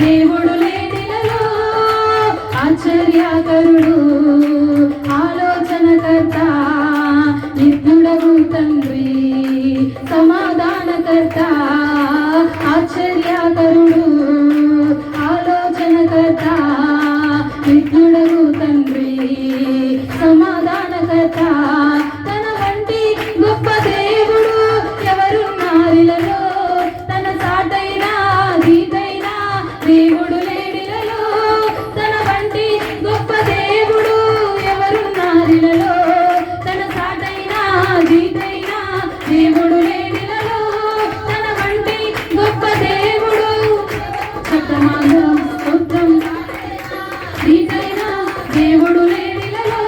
దేవుడు లేనిలలో ఆశ్చర్యాకరుడు ఆలోచనకర్త నిపుణుడగు తండ్రి సమాధానకర్త. చట్టమాగం స్తోత్రం. గీతైనా దేవుడు లేడిలలో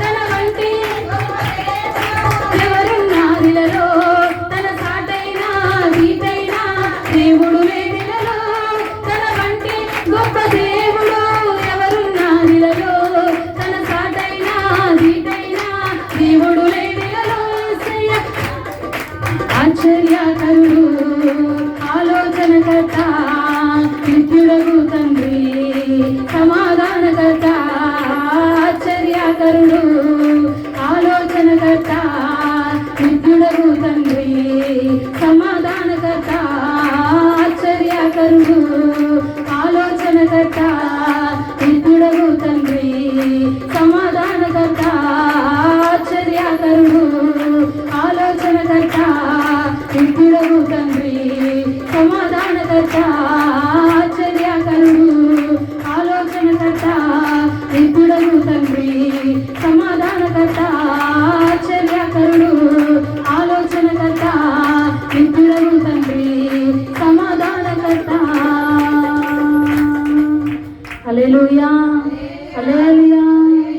తన వంటి ఎవరున్నారిలలో తన సాటైనా గీతైనా దేవుడు లేడిలలో తన వంటి గొప్ప దేవుడు ఎవరున్నారిలలో తన సాటైనా గీతైనా దేవుడు లేడిలలో యేసయ్య ఆశ్చర్యకరుడు ఆలోచనకర్త కరుడు ఆలోచనకర్త విద్యుడగు తండ్రి సమాధానకర్త ఆశ్చర్యకరుడు ఆలోచనకర్త విద్యుడగు తండ్రి సమాధానకర్త ఆశ్చర్యకరుడు ఆలోచనకర్త విద్యుడగు తండ్రి సమాధానకర్త அலையலுயா அலையலுயா